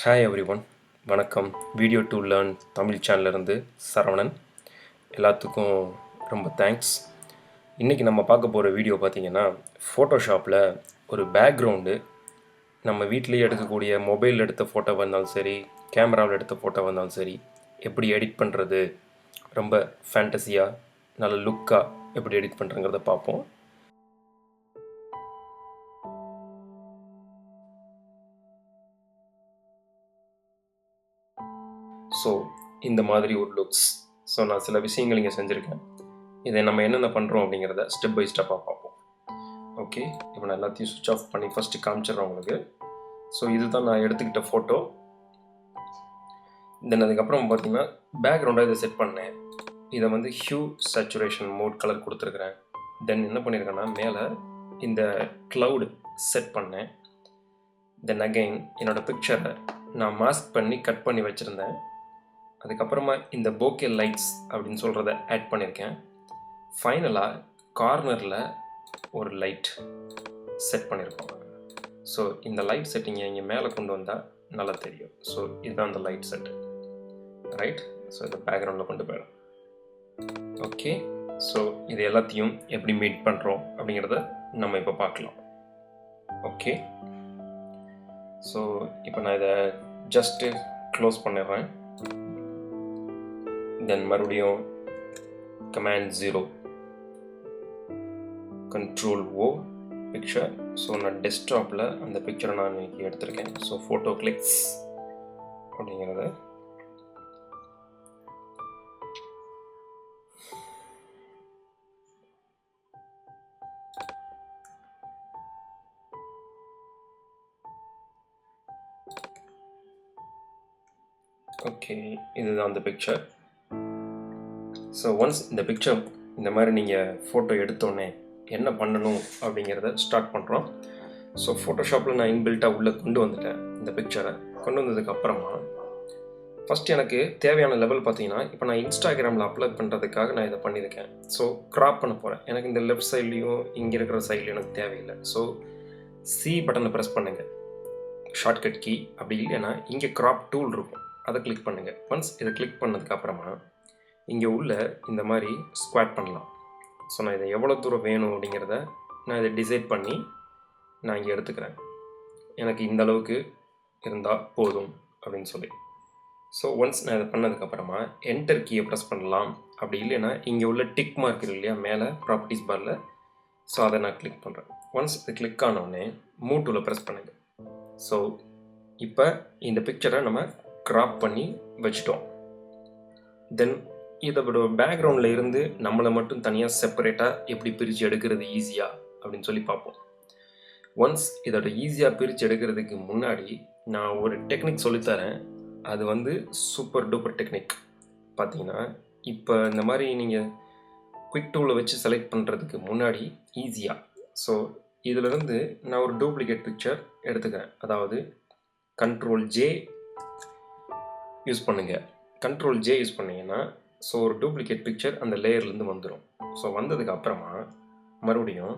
Hi everyone வணக்கம். Video to learn Tamil சேனல்லேருந்து சரவணன். எல்லாத்துக்கும் ரொம்ப தேங்க்ஸ் இன்றைக்கி நம்ம பார்க்க போகிற வீடியோ பார்த்திங்கன்னா ஃபோட்டோஷாப்பில் ஒரு பேக்ரவுண்டு நம்ம வீட்டிலேயே எடுக்கக்கூடிய மொபைலில் எடுத்த ஃபோட்டோவாக இருந்தாலும் சரி கேமராவில் எடுத்த ஃபோட்டோவாக இருந்தாலும் சரி எப்படி எடிட் பண்ணுறது ரொம்ப ஃபேண்டஸியாக நல்ல லுக்காக எப்படி எடிட் பண்ணுறங்கிறத பார்ப்போம். ஸோ இந்த மாதிரி ஒரு லுக்ஸ் ஸோ நான் சில விஷயங்கள் இங்கே செஞ்சுருக்கேன். இதை நம்ம என்னென்ன பண்ணுறோம் அப்படிங்கிறத ஸ்டெப் பை ஸ்டெப்பாக பார்ப்போம். ஓகே இப்போ நான் எல்லாத்தையும் சுவிட்ச் ஆஃப் பண்ணி ஃபஸ்ட்டு காமிச்சிடுறேன் உங்களுக்கு. ஸோ இதுதான் நான் எடுத்துக்கிட்ட ஃபோட்டோ தென் அதுக்கப்புறம் பார்த்தீங்கன்னா பேக்ரவுண்டாக இதை செட் பண்ணேன். இதை வந்து ஹியூ சேச்சுரேஷன் மோட் கலர் கொடுத்துருக்குறேன். தென் என்ன பண்ணியிருக்கேன்னா மேலே இந்த க்ளவுடு செட் பண்ணேன். தென் அகைன் என்னோடய பிக்சரை நான் மாஸ்க் பண்ணி கட் பண்ணி வச்சுருந்தேன். அதுக்கப்புறமா இந்த போக்கே லைட்ஸ் அப்படின்னு சொல்கிறத ஆட் பண்ணியிருக்கேன் ஃபைனலாக கார்னரில் ஒரு லைட் செட் பண்ணியிருக்கோம் ஸோ இந்த லைட் செட்டிங்கை இங்கே மேலே கொண்டு வந்தால் நல்லா தெரியும். ஸோ இதுதான் அந்த லைட் செட்டு ரைட் ஸோ இதை பேக்ரவுண்டில் கொண்டு போயிடும் ஓகே ஸோ இது எல்லாத்தையும் எப்படி மீட் பண்ணுறோம் அப்படிங்கிறத நம்ம இப்போ பார்க்கலாம். ஓகே ஸோ இப்போ நான் இதை ஜஸ்ட்டு க்ளோஸ் பண்ணிடுறேன். தென் மறுபடியும் command zero control O picture so நான் டெஸ்க்டாப்பில் அந்த பிக்சரை நான் இன்னைக்கு எடுத்திருக்கேன். ஸோ ஃபோட்டோ கிளிக்ஸ் அப்படிங்கிறத. ஓகே இதுதான் அந்த பிக்சர் ஸோ ஒன்ஸ் இந்த பிக்சர் இந்த மாதிரி நீங்கள் ஃபோட்டோ எடுத்தோடனே என்ன பண்ணணும் அப்படிங்கிறத ஸ்டார்ட் பண்ணுறோம் ஸோ ஃபோட்டோஷாப்பில் நான் இன்பில்ட்டாக உள்ளே கொண்டு வந்துட்டேன் இந்த பிக்சரை கொண்டு வந்ததுக்கு அப்புறமா ஃபஸ்ட் எனக்கு தேவையான லெவல் பார்த்தீங்கன்னா இப்போ நான் இன்ஸ்டாகிராமில் அப்லோட் பண்ணுறதுக்காக நான் இதை பண்ணியிருக்கேன். ஸோ க்ராப் பண்ண போகிறேன் எனக்கு இந்த லெஃப்ட் சைட்லேயும் இங்கே இருக்கிற சைட்லையும் எனக்கு தேவையில்லை. ஸோ சி பட்டனை ப்ரெஸ் பண்ணுங்கள் ஷார்ட்கட் கீ அப்படி இல்லைன்னா இங்கே க்ராப் டூல் இருக்கும். அதை கிளிக் பண்ணுங்கள் ஒன்ஸ் இதை கிளிக் பண்ணதுக்கப்புறமா இங்கே உள்ள இந்த மாதிரி ஸ்குவாட் பண்ணலாம். ஸோ நான் இதை எவ்வளோ தூரம் வேணும் அப்படிங்கிறத நான் இதை டிசைட் பண்ணி நான் இங்கே எடுத்துக்கிறேன். எனக்கு இந்த அளவுக்கு இருந்தால் போதும் அப்படின்னு சொல்லி. ஸோ ஒன்ஸ் நான் இதை பண்ணதுக்கப்புறமா என்டர் கீயை ப்ரெஸ் பண்ணலாம். அப்படி இல்லைன்னா இங்கே உள்ள டிக் மார்க் இருக்கு இல்லையா மேலே ப்ராப்பர்ட்டிஸ் பாரில் ஸோ அதை நான் கிளிக் பண்ணுறேன் ஒன்ஸ் இது கிளிக் ஆனோடனே மூட்டூவில் ப்ரெஸ் பண்ணுங்க. ஸோ இப்போ இந்த பிக்சரை நம்ம க்ராப் பண்ணி வச்சுட்டோம். தென் இதோட பேக்ரவுண்டில் இருந்து நம்மளை மட்டும் தனியாக செப்பரேட்டாக எப்படி பிரித்து எடுக்கிறது ஈஸியாக அப்படின்னு சொல்லி பார்ப்போம். ஒன்ஸ் இதோட ஈஸியாக பிரித்து எடுக்கிறதுக்கு முன்னாடி நான் ஒரு டெக்னிக் சொல்லித்தரேன் அது வந்து சூப்பர் டூப்பர் டெக்னிக் பார்த்தீங்கன்னா இப்போ இந்த மாதிரி நீங்கள் குவிக் டூவில் வச்சு செலக்ட் பண்ணுறதுக்கு முன்னாடி ஈஸியாக ஸோ இதிலிருந்து நான் ஒரு டூப்ளிகேட் பிக்சர் எடுத்துக்கிறேன். அதாவது கண்ட்ரோல் ஜே யூஸ் பண்ணுங்கள் கண்ட்ரோல் ஜே யூஸ் பண்ணிங்கன்னா ஸோ ஒரு டூப்ளிகேட் பிக்சர் அந்த லேயர்லேருந்து வந்துடும் ஸோ வந்ததுக்கு அப்புறமா மறுபடியும்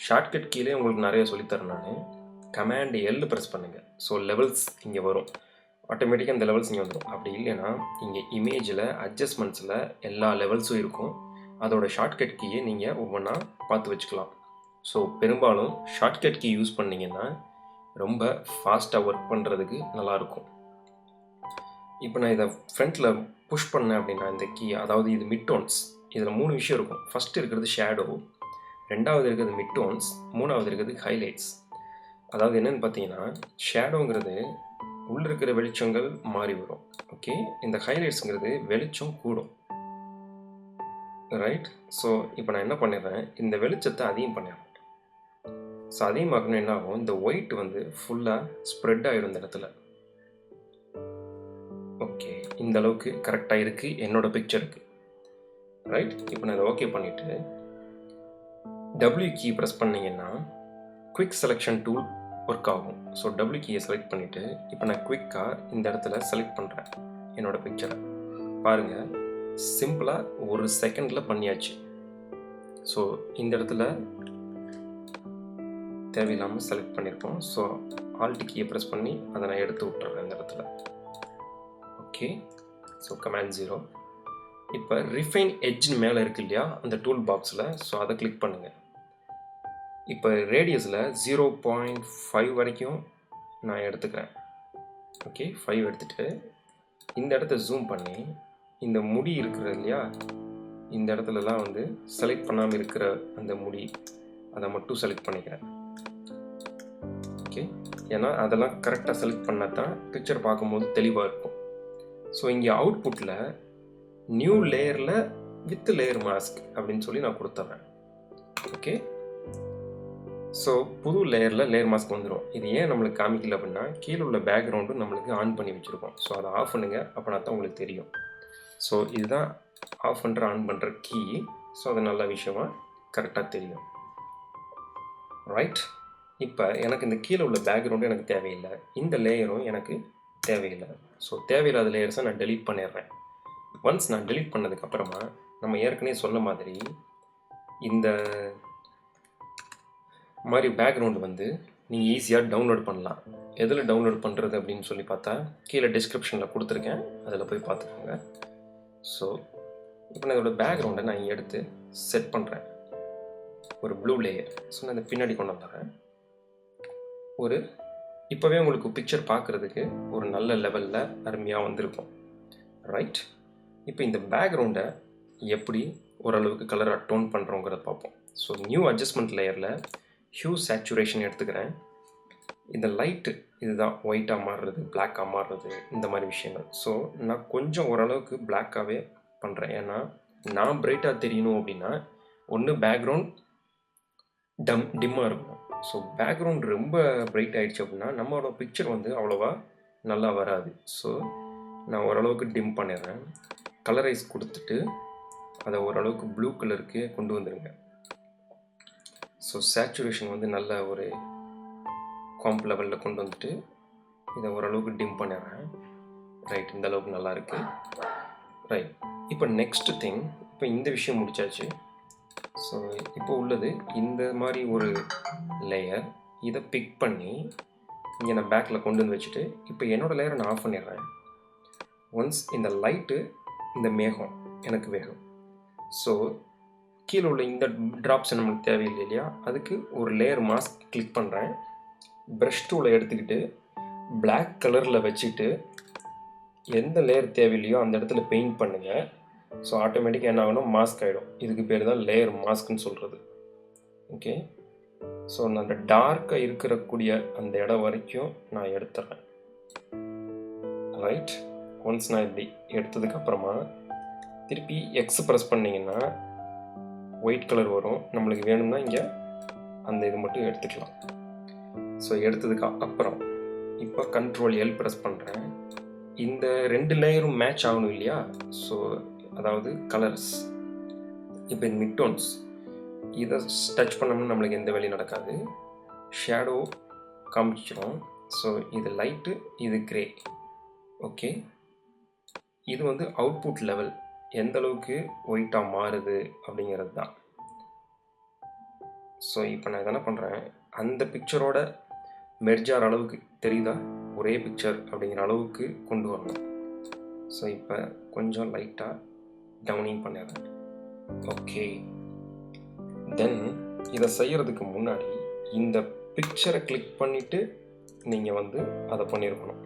ஷார்ட்கட் கீழே உங்களுக்கு நிறைய சொல்லித்தரேன் நான். கமாண்ட் எல் ப்ரெஸ் பண்ணுங்கள் ஸோ லெவல்ஸ் இங்கே வரும். ஆட்டோமேட்டிக்காக அந்த லெவல்ஸ் இங்கே வந்துடும் அப்படி இல்லைன்னா இங்கே இமேஜில் அட்ஜஸ்ட்மெண்ட்ஸில் எல்லா லெவல்ஸும் இருக்கும். அதோட ஷார்ட்கட் கீயை நீங்கள் ஒவ்வொன்றா பார்த்து வச்சுக்கலாம். ஸோ பெரும்பாலும் ஷார்ட்கட் கீ யூஸ் பண்ணிங்கன்னா ரொம்ப ஃபாஸ்ட்டாக ஒர்க் பண்ணுறதுக்கு நல்லாயிருக்கும் இப்போ நான் இதை ஃப்ரண்ட்டில் புஷ் பண்ணேன் அப்படின்னா இந்த கீ அதாவது இது மிட்டோன்ஸ் இதில் மூணு விஷயம் இருக்கும். ஃபஸ்ட்டு இருக்கிறது ஷேடோ ரெண்டாவது இருக்கிறது மிட்டோன்ஸ் மூணாவது இருக்கிறது ஹைலைட்ஸ் அதாவது என்னென்னு பார்த்தீங்கன்னா ஷேடோங்கிறது உள்ள இருக்கிற வெளிச்சங்கள் மாறி வரும். ஓகே இந்த ஹைலைட்ஸுங்கிறது வெளிச்சம் கூடும். ரைட் ஸோ இப்போ நான் என்ன பண்ணிடுறேன்? இந்த வெளிச்சத்தை அதிகம் பண்ணிடுறேன். ஸோ அதிகமாக்கணும் என்ன ஆகும்? இந்த ஒயிட் வந்து ஃபுல்லாக ஸ்ப்ரெட் ஆகிடும் இந்த இடத்துல. இந்த அளவுக்கு கரெக்டாக இருக்குது என்னோடய பிக்சருக்கு ரைட் இப்போ நான் இதை ஓகே பண்ணிவிட்டு டபிள்யூ கீ ப்ரெஸ் பண்ணிங்கன்னா குவிக் செலெக்ஷன் டூல் ஒர்க் ஆகும். ஸோ டபுள்யூ கீயை செலக்ட் பண்ணிவிட்டு இப்போ நான் குவிக்காக இந்த இடத்துல செலக்ட் பண்ணுறேன் என்னோடய பிக்சரை பாருங்கள் சிம்பிளாக ஒரு செகண்டில் பண்ணியாச்சு. ஸோ இந்த இடத்துல தேவையில்லாமல் செலக்ட் பண்ணியிருக்கோம் ஸோ ஆல்ட் கீயை ப்ரெஸ் பண்ணி அதை நான் எடுத்து விட்டுறேன் இந்த இடத்துல. ஓகே ஸோ கமாண்ட் ஜீரோ இப்போ ரிஃபைன் எட்ஜ்னு மேலே இருக்கு இல்லையா? அந்த டூல் பாக்ஸில் ஸோ அதை கிளிக் பண்ணுங்கள் இப்போ ரேடியஸில் ஜீரோ பாயிண்ட் ஃபைவ் வரைக்கும் நான் எடுத்துக்கிறேன். ஓகே ஃபைவ் எடுத்துகிட்டு இந்த இடத்த ஜூம் பண்ணி இந்த முடி இருக்கிறது இல்லையா? இந்த இடத்துலலாம் வந்து செலக்ட் பண்ணாமல் இருக்கிற அந்த முடி அதை மட்டும் செலக்ட் பண்ணிக்கிறேன். ஓகே ஏன்னா அதெல்லாம் கரெக்டாக செலக்ட் பண்ணால் தான் பிக்சர் பார்க்கும்போது தெளிவாக இருக்கும். ஸோ இங்கே அவுட்புட்டில் நியூ லேயரில் வித் லேயர் மாஸ்க் அப்படின்னு சொல்லி நான் கொடுத்துட்றேன் ஓகே ஸோ புது லேயரில் லேயர் மாஸ்க் வந்துடும் இது ஏன் நம்மளுக்கு காமிக்கல அப்படின்னா கீழே உள்ள பேக்ரவுண்டும் நம்மளுக்கு ஆன் பண்ணி வச்சுருக்கோம். ஸோ அதை ஆஃப் பண்ணுங்க. அப்படின்னா தான் உங்களுக்கு தெரியும். ஸோ இதுதான் ஆஃப் பண்ணுற ஆன் பண்ணுற கீ ஸோ அது நல்ல விஷயமா கரெக்டாக தெரியும். ரைட் இப்போ எனக்கு இந்த கீழே உள்ள பேக்ரவுண்டும் எனக்கு தேவையில்லை. இந்த லேயரும் எனக்கு தேவையில்லை. ஸோ தேவையில்லாத லேயர்ஸை நான் டெலீட் பண்ணிடுறேன். ஒன்ஸ் நான் டெலீட் பண்ணதுக்கப்புறமா நம்ம ஏற்கனவே சொன்ன மாதிரி இந்த மாதிரி பேக்ரவுண்டு வந்து நீங்கள் ஈஸியாக டவுன்லோட் பண்ணலாம். எதில் டவுன்லோட் பண்ணுறது அப்படின்னு சொல்லி பார்த்தா கீழே டிஸ்கிரிப்ஷனில் கொடுத்துருக்கேன். அதில் போய் பார்த்துக்கோங்க. ஸோ இப்போ நான் இதோட பேக்ரவுண்டை நான் எடுத்து செட் பண்ணுறேன் ஒரு ப்ளூ லேயர் ஸோ நான் இதை பின்னாடி கொண்டு வந்துடுறேன். ஒரு இப்போவே உங்களுக்கு பிக்சர் பார்க்குறதுக்கு ஒரு நல்ல லெவலில் அருமையாக வந்திருக்கும். ரைட் இப்போ இந்த பேக்ரவுண்டை எப்படி ஓரளவுக்கு கலராக டோன் பண்ணுறோங்கிறத பார்ப்போம். ஸோ நியூ அட்ஜஸ்ட்மெண்ட் லேயரில் ஹியூ சேச்சுரேஷன் எடுத்துக்கிறேன். இந்த லைட்டு இதுதான் ஒயிட்டாக மாறுறது பிளாக்காக மாறுறது இந்த மாதிரி விஷயங்கள். ஸோ நான் கொஞ்சம் ஓரளவுக்கு பிளாக்காகவே பண்ணுறேன் ஏன்னா நான் பிரைட்டாக தெரியணும் அப்படின்னா ஒன்று பேக்ரவுண்ட் டம் டிம்மாக இருக்கும். ஸோ பேக்ரவுண்ட் ரொம்ப பிரைட் ஆகிடுச்சு அப்படின்னா நம்மளோட பிக்சர் வந்து அவ்வளோவா நல்லா வராது. ஸோ நான் ஓரளவுக்கு டிம் பண்ணிடுறேன். கலரைஸ் கொடுத்துட்டு அதை ஓரளவுக்கு ப்ளூ கலருக்கு கொண்டு வந்துடுங்க ஸோ சேச்சுரேஷன் வந்து நல்ல ஒரு காம்ப் லெவலில் கொண்டு வந்துட்டு இதை ஓரளவுக்கு டிம் பண்ணிடுறேன். ரைட் இந்த அளவுக்கு நல்லா இருக்குது ரைட் இப்போ நெக்ஸ்ட் திங் இப்போ இந்த விஷயம் முடிச்சாச்சு. ஸோ இப்போ உள்ளது. இந்த மாதிரி ஒரு லேயர் இதை பிக் பண்ணி இங்கே நான் பேக்கில் கொண்டு வந்து வச்சுட்டு இப்போ என்னோடய லேயரை நான் ஆஃப் பண்ணிடுறேன். ஒன்ஸ் இந்த லைட்டு இந்த மேகம் எனக்கு வேகம் ஸோ கீழே உள்ள இந்த ட்ராப்ஸ் நமக்கு தேவையில்லை இல்லையா? அதுக்கு ஒரு லேயர் மாஸ்க் கிளிக் பண்ணுறேன் ப்ரஷ் டூலை எடுத்துக்கிட்டு பிளாக் கலரில் வச்சுட்டு எந்த லேயர் தேவையில்லையோ அந்த இடத்துல பெயிண்ட் பண்ணுங்கள் ஸோ ஆட்டோமேட்டிக்காக என்ன ஆகணும்? மாஸ்க் ஆகிடும் இதுக்கு பேர் தான் லேயர் மாஸ்க்னு சொல்கிறது ஓகே ஸோ நான் அந்த டார்க்காக இருக்கக்கூடிய அந்த இடம் வரைக்கும் நான் எடுத்துறேன். ரைட் ஒன்ஸ் நான் இப்படி எடுத்ததுக்கப்புறமா திருப்பி எக்ஸ் ப்ரெஸ் பண்ணிங்கன்னா ஒயிட் கலர் வரும். நம்மளுக்கு வேணும்னா இங்கே அந்த இது மட்டும் எடுத்துக்கலாம். ஸோ எடுத்ததுக்கு அப்புறம் இப்போ கண்ட்ரோல் எல் ப்ரெஸ் பண்ணுறேன் இந்த ரெண்டு லேயரும் மேட்ச் ஆகணும் இல்லையா? ஸோ அதாவது கலர்ஸ் இப்போ இந்த மிட்டோன்ஸ் இதை டச் பண்ணோம்னா நம்மளுக்கு எந்த வேலையும் நடக்காது. ஷேடோ காமிச்சிடும் ஸோ இது லைட்டு இது கிரே ஓகே இது வந்து அவுட்புட் லெவல் எந்த அளவுக்கு ஒயிட்டாக மாறுது அப்படிங்கிறது தான். ஸோ இப்போ நான் என்ன பண்ணுறேன் அந்த பிக்சரோட மெர்ஜார் அளவுக்கு தெரியுதா? ஒரே பிக்சர் அப்படிங்கிற அளவுக்கு கொண்டு வரணும். ஸோ இப்போ கொஞ்சம் லைட்டாக டவுனிங் பண்ணிடுறேன் ஓகே தென் இதை செய்கிறதுக்கு முன்னாடி இந்த பிக்சரை கிளிக் பண்ணிவிட்டு நீங்கள் வந்து அதை பண்ணியிருக்கணும்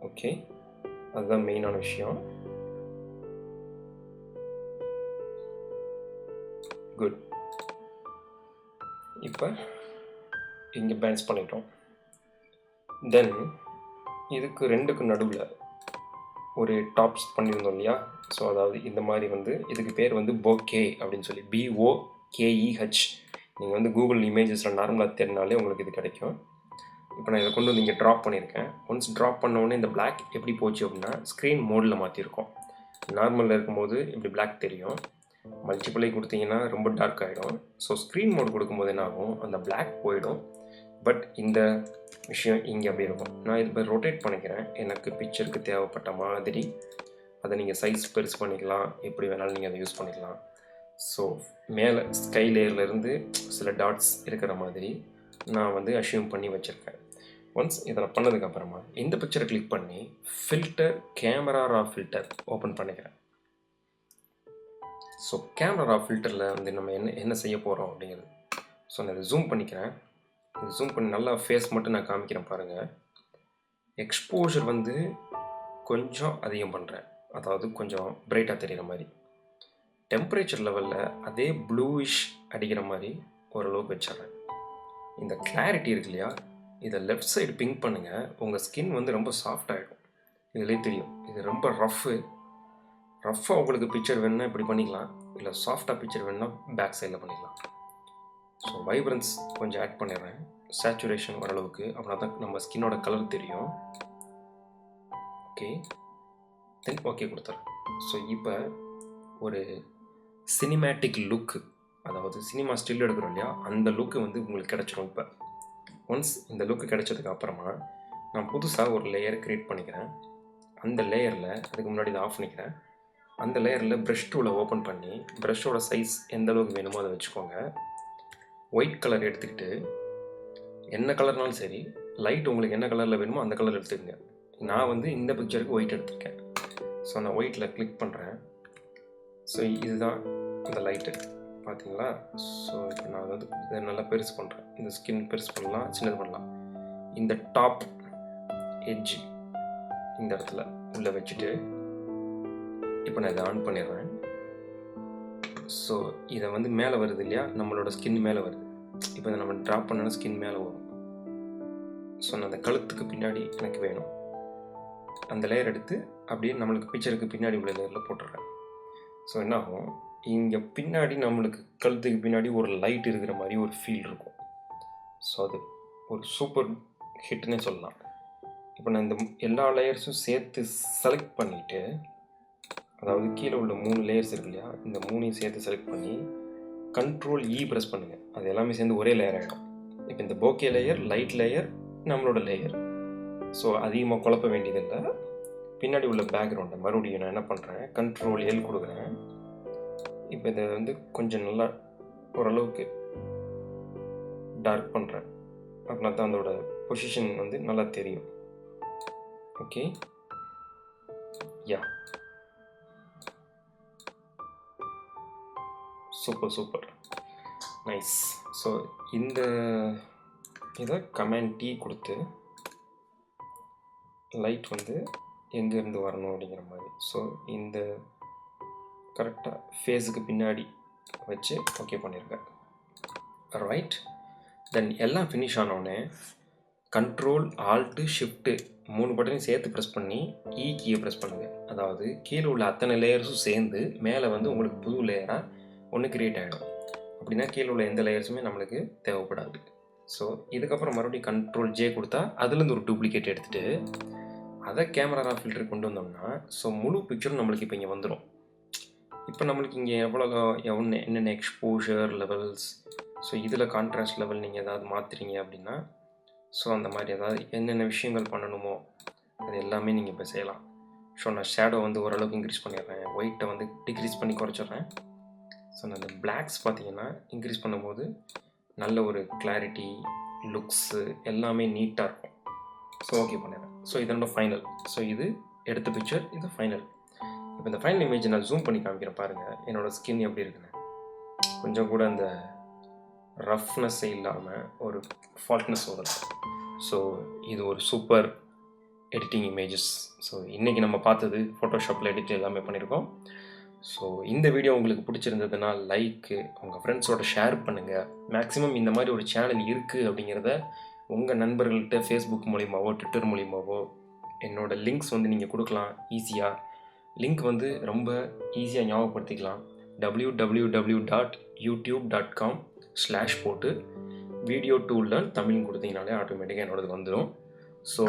ஓகே அதுதான் மெயினான விஷயம். குட் இப்போ இங்கே பேன்ஸ் பண்ணிட்டோம். தென் இதுக்கு ரெண்டுக்கு நடுவில் ஒரு டாப்ஸ் பண்ணியிருந்தோம் இல்லையா? ஸோ அதாவது இந்த மாதிரி வந்து இதுக்கு பேர் வந்து போகே அப்படின்னு சொல்லி பிஓ கேஇஹெச் நீங்கள் வந்து கூகுள் இமேஜஸில் நார்மலாக தேடினாலே உங்களுக்கு இது கிடைக்கும். இப்போ நான் இதை கொண்டு வந்து இங்கே ட்ராப் பண்ணியிருக்கேன். ஒன்ஸ் ட்ராப் பண்ணோடனே இந்த பிளாக் எப்படி போச்சு அப்படின்னா ஸ்க்ரீன் மோடில் மாற்றிருக்கோம் நார்மலில் இருக்கும்போது இப்படி பிளாக் தெரியும். மல்டிப்ளை கொடுத்தீங்கன்னா ரொம்ப டார்க் ஆகிடும் ஸோ ஸ்க்ரீன் மோட் கொடுக்கும்போது என்ன ஆகும் அந்த பிளாக் போயிடும். பட் இந்த விஷயம் இங்கே அப்படி இருக்கும். நான் இது போய் ரொட்டேட் பண்ணிக்கிறேன். எனக்கு பிக்சருக்கு தேவைப்பட்ட மாதிரி அதை நீங்கள் சைஸ் பெருசு பண்ணிக்கலாம். எப்படி வேணாலும் நீங்கள் அதை யூஸ் பண்ணிக்கலாம். ஸோ மேலே ஸ்கை லேயர்லேருந்து சில டாட்ஸ் இருக்கிற மாதிரி நான் வந்து அஷ்யூம் பண்ணி வச்சுருக்கேன். ஒன்ஸ் இதை பண்ணதுக்கப்புறமா இந்த பிக்சரை கிளிக் பண்ணி filter camera raw filter open பண்ணிக்கிறேன். ஸோ கேமரா ரா ஃபில்டரில் வந்து நம்ம என்ன என்ன செய்ய போகிறோம் அப்படிங்கிறது. ஸோ நான் இதை ஜூம் பண்ணிக்கிறேன். ஜூம் பண்ணி நல்லா ஃபேஸ் மட்டும் நான் காமிக்கிறேன் பாருங்கள் எக்ஸ்போஷர் வந்து கொஞ்சம் அதிகம் பண்ணுறேன் அதாவது கொஞ்சம் பிரைட்டாக தெரிகிற மாதிரி. டெம்பரேச்சர் லெவலில் அதே ப்ளூயிஷ் அடிக்கிற மாதிரி ஓரளவுக்கு வச்சிடுறேன். இந்த கிளாரிட்டி இருக்கு இல்லையா? இதை லெஃப்ட் சைடு பிங்க் பண்ணுங்கள் உங்கள் ஸ்கின் வந்து ரொம்ப சாஃப்ட் ஆகிடும் இதுலேயே தெரியும். இது ரொம்ப ரஃப்பு ரஃப்பாக உங்களுக்கு பிக்சர் வேணுன்னா இப்படி பண்ணிக்கலாம். இல்லை சாஃப்டாக பிக்சர் வேணுன்னா பேக் சைடில் பண்ணிக்கலாம். ஸோ வைப்ரன்ஸ் கொஞ்சம் ஆட் பண்ணிடுறேன். சேச்சுரேஷன் ஓரளவுக்கு. அப்படின்னா தான் நம்ம ஸ்கின்னோட கலர் தெரியும். ஓகே தென் ஓகே கொடுத்துறேன். ஸோ இப்போ ஒரு சினிமேட்டிக் லுக்கு அதாவது சினிமா ஸ்டில் எடுக்கிறோம் இல்லையா? அந்த லுக்கு வந்து உங்களுக்கு கிடச்சிரும் இப்போ. ஒன்ஸ் இந்த லுக்கு கிடச்சதுக்கு அப்புறமா நான் புதுசாக ஒரு லேயர் க்ரியேட் பண்ணிக்கிறேன். அந்த லேயரில் அதுக்கு முன்னாடி இதை ஆஃப் பண்ணிக்கிறேன் அந்த லேயரில் ப்ரஷ் டூலை ஓப்பன் பண்ணி ப்ரஷ்ஷோட சைஸ் எந்த அளவுக்கு வேணுமோ அதை வச்சுக்கோங்க. ஒயிட் கலர் எடுத்துக்கிட்டு என்ன கலர்னாலும் சரி லைட் உங்களுக்கு என்ன கலரில் வேணுமோ அந்த கலர் எடுத்துக்கங்க. நான் வந்து இந்த பிக்சருக்கு ஒயிட் எடுத்திருக்கேன். ஸோ நான் ஒயிட்டில் கிளிக் பண்ணுறேன் ஸோ இதுதான் இந்த லைட்டு பார்த்தீங்களா ஸோ இப்போ நான் வந்து இதை நல்லா பெருசு பண்ணுறேன் இந்த ஸ்கின் பெருசு பண்ணலாம் சின்னது பண்ணலாம். இந்த டாப் எட்ஜ் இந்த இடத்துல உள்ளே வச்சுட்டு இப்போ நான் இதை ஆன் பண்ணிடுறேன். ஸோ இதை வந்து மேலே வருது இல்லையா? நம்மளோட ஸ்கின் மேலே வருது. இப்போ இதை நம்ம ட்ராப் பண்ணோன்னா ஸ்கின் மேலே வரும். ஸோ நான் அந்த கழுத்துக்கு பின்னாடி எனக்கு வேணும். அந்த லேயர் எடுத்து அப்படியே நம்மளுக்கு பிக்சருக்கு பின்னாடி உள்ள லேயரில் போட்டுடுறேன். ஸோ என்ன ஆகும் இங்கே பின்னாடி நம்மளுக்கு கழுத்துக்கு பின்னாடி ஒரு லைட் இருக்கிற மாதிரி ஒரு ஃபீல் இருக்கும். ஸோ அது ஒரு சூப்பர் ஹிட்னே சொல்லலாம். இப்போ நான் இந்த எல்லா லேயர்ஸும் சேர்த்து செலக்ட் பண்ணிவிட்டு அதாவது கீழே உள்ள மூணு லேயர்ஸ் இருக்கு இல்லையா? இந்த மூணையும் சேர்த்து செலக்ட் பண்ணி கண்ட்ரோல் இ ப்ரெஸ் பண்ணுங்கள் அது எல்லாமே சேர்ந்து ஒரே லேயர் ஆகிடும் இப்போ இந்த போக்கே லேயர் லைட் லேயர் நம்மளோட லேயர் ஸோ அதிகமாக குழப்ப வேண்டியதில்லை. பின்னாடி உள்ள பேக்ரவுண்டை மறுபடியும் நான் என்ன பண்ணுறேன் கண்ட்ரோல் எல் கொடுக்குறேன். இப்போ இதை வந்து கொஞ்சம் நல்லா ஓரளவுக்கு டார்க் பண்ணுறேன் அப்படின்னா தான் அதோட பொசிஷன் வந்து நல்லா தெரியும். Okay ya super super nice so இந்த இதை கமெண்ட் டீ கொடுத்து லைட் வந்து எங்கேருந்து வரணும் அப்படிங்கிற மாதிரி. ஸோ இந்த கரெக்டாக ஃபேஸுக்கு பின்னாடி வச்சு ஓகே பண்ணியிருக்கேன் ரைட் தென் எல்லாம் ஃபினிஷ் ஆனோடனே கண்ட்ரோல் ஆல்ட்டு ஷிஃப்ட்டு மூணு பட்டனையும் சேர்த்து ப்ரெஸ் பண்ணி e ஈ கீயை ப்ரெஸ் பண்ணுங்கள் அதாவது கீழே உள்ள அத்தனை லேயர்ஸும் சேர்ந்து மேலே வந்து உங்களுக்கு புது லேயராக ஒன்று க்ரியேட் ஆகிடும் அப்படின்னா கீழே உள்ள எந்த லேயர்ஸுமே நம்மளுக்கு தேவைப்படாது. ஸோ இதுக்கப்புறம் மறுபடியும் கண்ட்ரோல் ஜே கொடுத்தா அதுலேருந்து ஒரு டூப்ளிகேட் எடுத்துகிட்டு அதை கேமரா ஃபில்டர் கொண்டு வந்தோம்னா ஸோ முழு பிக்சரும் நம்மளுக்கு இப்போ இங்கே வந்துடும் இப்போ நம்மளுக்கு இங்கே எவ்வளோ எவ்வளோ என்னென்ன எக்ஸ்போஷர் லெவல்ஸ் ஸோ இதில் கான்ட்ராஸ்ட் லெவல் நீங்கள் ஏதாவது மாற்றுறீங்க அப்படின்னா ஸோ அந்த மாதிரி ஏதாவது என்னென்ன விஷயங்கள் பண்ணணுமோ அது எல்லாமே நீங்கள் இப்போ செய்யலாம். ஸோ நான் ஷேடோ வந்து ஓரளவுக்கு இன்க்ரீஸ் பண்ணிடுறேன். ஒயிட்டை வந்து டிக்ரீஸ் பண்ணி குறைச்சிட்றேன். ஸோ நான் அந்த பிளாக்ஸ் பார்த்தீங்கன்னா இன்க்ரீஸ் பண்ணும்போது நல்ல ஒரு கிளாரிட்டி லுக்ஸு எல்லாமே நீட்டாக இருக்கும். ஸோ ஓகே பண்ணிடுறேன். ஸோ இதனோட ஃபைனல் ஸோ இது எடுத்த பிக்சர் இது ஃபைனல் இப்போ இந்த ஃபைனல் இமேஜ் நான் ஜூம் பண்ணி காமிக்கிறேன் பாருங்கள் என்னோடய ஸ்கின் எப்படி இருக்குன்னு. கொஞ்சம் கூட அந்த ரஃப்னஸ் இல்லாமல் ஒரு ஃபால்ட்னஸ் வரும் ஸோ இது ஒரு சூப்பர் எடிட்டிங் இமேஜஸ் ஸோ இன்றைக்கி நம்ம பார்த்தது ஃபோட்டோஷாப்பில் எடிட் எல்லாமே பண்ணியிருக்கோம். ஸோ இந்த வீடியோ உங்களுக்கு பிடிச்சிருந்ததுன்னா லைக்கு உங்கள் ஃப்ரெண்ட்ஸோட ஷேர் பண்ணுங்கள் மேக்ஸிமம் இந்த மாதிரி ஒரு சேனல் இருக்குது அப்படிங்கிறத உங்கள் நண்பர்கள்ட்ட ஃபேஸ்புக் மூலியமாவோ ட்விட்டர் மூலியமாவோ என்னோடய லிங்க்ஸ் வந்து நீங்கள் கொடுக்கலாம் ஈஸியாக லிங்க் வந்து ரொம்ப ஈஸியாக ஞாபகப்படுத்திக்கலாம். W W W dot YouTube dot com slash போட்டு வீடியோ டூலில் தமிழ் கொடுத்தீங்கனாலே ஆட்டோமேட்டிக்காக என்னோடது வந்துடும் ஸோ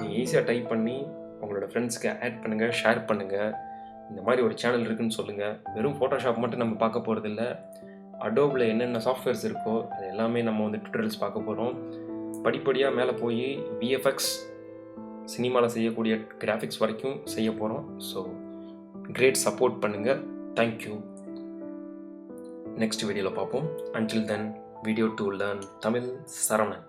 நீங்கள் ஈஸியாக டைப் பண்ணி உங்களோட ஃப்ரெண்ட்ஸ்க்கு ஆட் பண்ணுங்கள் ஷேர் பண்ணுங்கள் இந்த மாதிரி ஒரு சேனல் இருக்குன்னு சொல்லுங்கள் வெறும் ஃபோட்டோஷாப் மட்டும் நம்ம பார்க்க போகிறதில்ல அடோபில் என்னென்ன சாஃப்ட்வேர்ஸ் இருக்கோ அது எல்லாமே நம்ம வந்து டுட்டோரியல்ஸ் பார்க்க போகிறோம் படிப்படியாக மேலே போய் விஎஃப்எக்ஸ் சினிமாவில் செய்யக்கூடிய கிராஃபிக்ஸ் வரைக்கும் செய்ய போகிறோம் ஸோ கிரேட் சப்போர்ட் பண்ணுங்கள் தேங்க்யூ நெக்ஸ்ட் வீடியோவில் பார்ப்போம். Until then video to learn Tamil Saravanan.